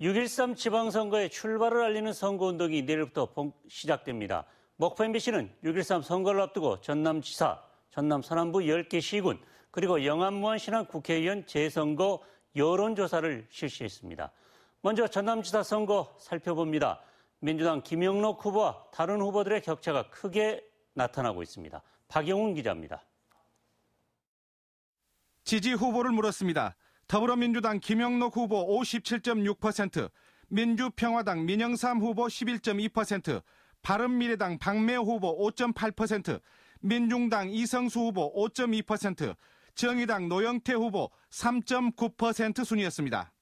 6.13 지방선거의 출발을 알리는 선거운동이 내일부터 시작됩니다. 목포 MBC는 6.13 선거를 앞두고 전남지사, 전남 서남부 10개 시군, 그리고 영암무안 신안 국회의원 재선거 여론조사를 실시했습니다. 먼저 전남지사 선거 살펴봅니다. 민주당 김영록 후보와 다른 후보들의 격차가 크게 나타나고 있습니다. 박영훈 기자입니다. 지지 후보를 물었습니다. 더불어민주당 김영록 후보 57.6%, 민주평화당 민영삼 후보 11.2%, 바른미래당 박매호 후보 5.8%, 민중당 이성수 후보 5.2%, 정의당 노영태 후보 3.9% 순이었습니다.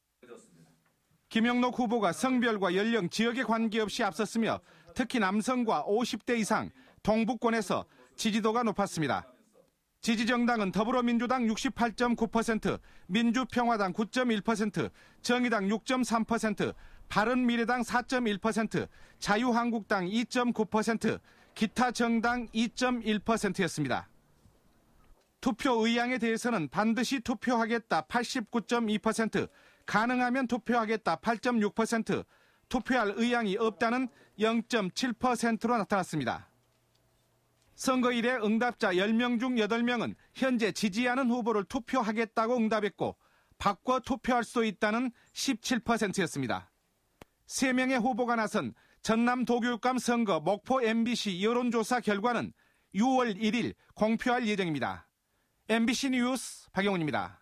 김영록 후보가 성별과 연령, 지역에 관계없이 앞섰으며 특히 남성과 50대 이상, 동북권에서 지지도가 높았습니다. 지지정당은 더불어민주당 68.9%, 민주평화당 9.1%, 정의당 6.3%, 바른미래당 4.1%, 자유한국당 2.9%, 기타 정당 2.1%였습니다. 투표 의향에 대해서는 반드시 투표하겠다 89.2%, 가능하면 투표하겠다 8.6%, 투표할 의향이 없다는 0.7%로 나타났습니다. 선거일에 응답자 10명 중 8명은 현재 지지하는 후보를 투표하겠다고 응답했고 바꿔 투표할 수도 있다는 17%였습니다. 3명의 후보가 나선 전남 도교육감 선거 목포 MBC 여론조사 결과는 6월 1일 공표할 예정입니다. MBC 뉴스 박영훈입니다.